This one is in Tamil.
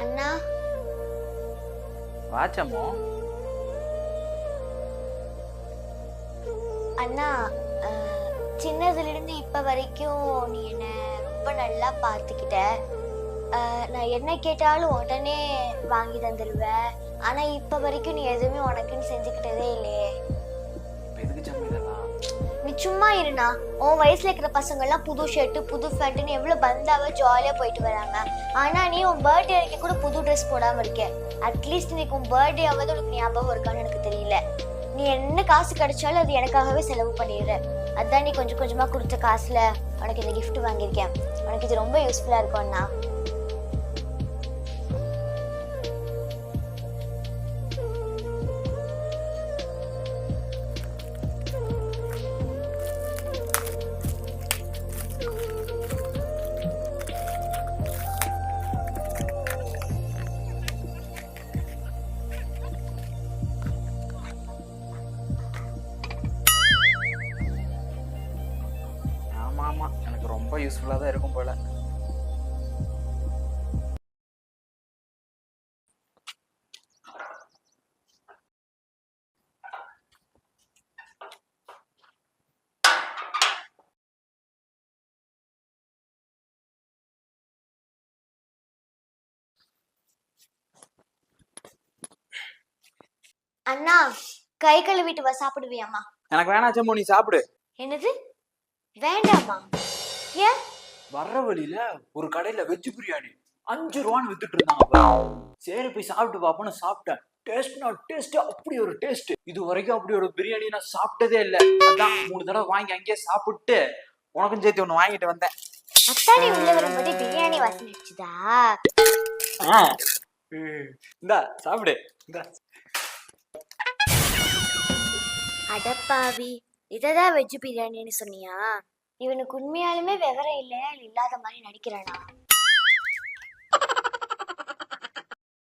அண்ணா. வாச்சம்மோ. அண்ணா அஹ், சின்னதுலேருந்து இப்போ வரைக்கும் நீ என்னை ரொம்ப நல்லா பார்த்துக்கிட்ட அஹ், நான் என்ன கேட்டாலும் உடனே வாங்கி தந்துடுவ ஆனால் இப்போ வரைக்கும் நீ எதுவுமே உனக்குன்னு செஞ்சுக்கிட்டதே இல்லையே. எதுக்கு சும்மா இருண்ணா. உன் வயசுல இருக்கிற பசங்க எல்லாம் புது ஷர்ட்டு புது ஃபேண்ட்டுன்னு எவ்வளவு பந்தாவ ஜாலியா போயிட்டு வராங்க. ஆனா நீ உன் பர்த்டே அன்னைக்கு கூட புது ட்ரெஸ் போடாம இருக்க. அட்லீஸ்ட் இன்னைக்கு உன் பர்த்டே ஆவது உனக்கு ஞாபகம் இருக்கான்னு எனக்கு தெரியல. நீ என்ன காசு கிடைச்சாலும் அது எனக்காகவே செலவு பண்ணிடுற அதான் நீ கொஞ்சம் கொஞ்சமா கொடுத்த காசுல உனக்கு இந்த கிஃப்ட் வாங்கியிருக்கேன். உனக்கு இது ரொம்ப யூஸ்ஃபுல்லா இருக்கும் எனக்கு ரொம்ப யூஸ்ஃபுல்லா தான் இருக்கும் போல. அண்ணா கை கழுவிட்டு வா சாப்பிடுவியாம்மா. எனக்கு வேணாம் சம்மு நீ சாப்பிடு. என்னது? வேண்டாமா ஏன்? வர்ற வழியில ஒரு கடையில வெஜ் பிரியாணி அஞ்சு ரூபான்னு வித்துட்டு இருந்தாங்க. சரி போய் சாப்பிட்டு பாப்போன்னு சாப்பிட்டேன். டேஸ்ட்னா டேஸ்ட் அப்படி ஒரு டேஸ்ட் இது வரைக்கும் அப்படி ஒரு பிரியாணி நான் சாப்பிட்டதே இல்லை. அதான் மூணு தடவை வாங்கி அங்கேயே சாப்பிட்டு உனக்கும் சேர்த்து ஒன்று வாங்கிட்டு வந்தேன். அத்தாடி உள்ள வரும்போது பிரியாணி வாசனை அடிச்சுதா. இந்தா சாப்பிடு. இந்தா. அடப்பாவி. இததான் வெஜ் பிரியாணின்னு சொன்னியா? இவனுக்கு உண்மையாலுமே விவரம் இல்லையா? இல்லாத மாதிரி நடிக்கிறானா?